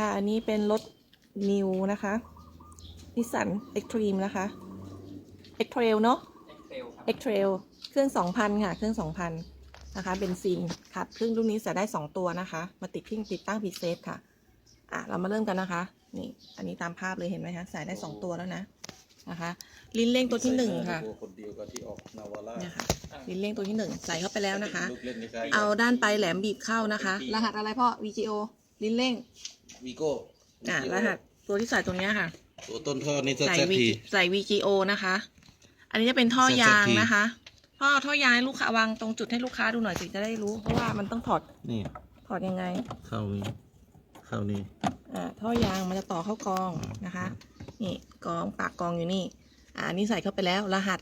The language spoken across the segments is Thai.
ค่ะ อันนี้เป็นรถนิวนะคะนิสสันเอ็กตรีมนะคะเอ็กเทรลเนาะเร็วเอ็กเทรลเครื่อง 2,000 ค่ะ เครื่อง 2,000 นะคะเบนซินขับเครื่องรุ่นนี้จะได้ 2 ตัวนะคะ มาติดที่ติดตั้งพรีเซตค่ะ อะ เรามาเริ่มกันนะคะ นี่ อันนี้ตามภาพเลยเห็นไหมคะใส่ได้ 2 ตัวแล้วนะนะคะ ลิ้นเร่งตัวที่ 1 ค่ะตัวคนเดียวกับที่ออกนาวาร่าเนี่ยค่ะลิ้นเร่งตัวที่ 1 ใส่เข้าไปแล้วนะคะลูกเล่นในกายเอาด้านไปแหลมบีบเข้านะคะ รหัสอะไรพ่อ VGO ลิ้นเร่ง วีโก้อะรหัสตัวที่ใส่ตรงเนี้ยค่ะ ตัวต้นท่อนี่จะใส่แซวีที ใส่ VGO นะคะ อันนี้จะเป็นท่อยางนะคะพ่อท่อยางให้ลูกค้าวางตรงจุดให้ลูกค้าดูหน่อยสิจะได้รู้ เพราะว่ามันต้องถอดนี่ถอดยังไง เข้านี่เข้านี่อ่าท่อยางมันจะต่อเข้ากองนะคะ นี่กองปากกองอยู่นี่ อ่าอันนี้ใส่เข้าไปแล้วรหัส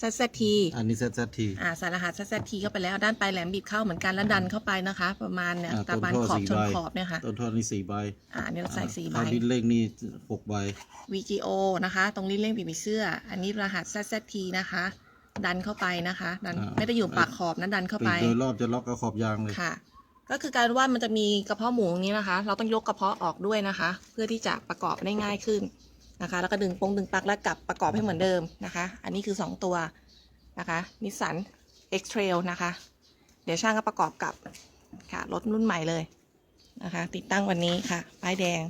ZZT อันนี้แซซทีอ่าใส่รหัส ZZT เข้าไปแล้วด้านปลายแหลมบีบเข้าเหมือนกันแล้วดันเข้าไปนะคะ ประมาณเนี่ยอ่าตาบานต้นขท่ออบสี่ชนใบขอบเนี่ยค่ะต้นท่อนี่สี่ใบอ่าอันนี้เราใส่สี่ใบเข้าดินเลขนี่หกใบ VGO นะคะ ตรงลิ้นเร่งปีกผีเสื้อ อันนี้รหัส ZZT นะคะ ดันเข้าไปนะคะ ดันอ่าไม่ได้อยู่ปากขอบนะดันเข้าปีไปกโดยรอบจะล็อกกับขอบยางเลยค่ะก็คือการว่ามันจะมีกระเพาะหมูตรงนี้นะคะ เราต้องยกกระเพาะออกด้วยนะคะ เพื่อที่จะประกอบได้ง่ายขึ้น นะคะ แล้วก็ดึงปงดึงปลักแล้วกลับประกอบให้เหมือนเดิมนะคะ อันนี้คือ 2 ตัวนะคะนิสสัน X Trail นะคะ เดี๋ยวช่างก็ประกอบกับค่ะรถรุ่นใหม่เลยนะคะ ติดตั้งวันนี้ค่ะป้ายแดง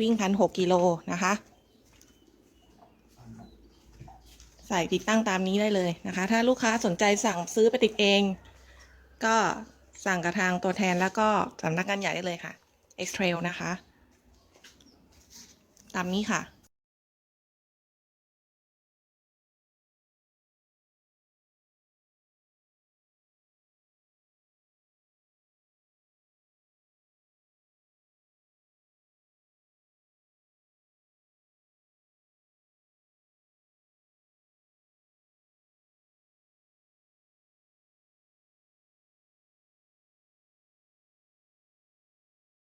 วิ่งพันหกกิโลนะคะ ใส่ติดตั้งตามนี้ได้เลยนะคะ ถ้าลูกค้าสนใจสั่งซื้อไปติดเอง ก็สั่งกับทางตัวแทนแล้วก็สำนักงานใหญ่ได้เลยค่ะ X Trail นะคะ ตามนี้ค่ะ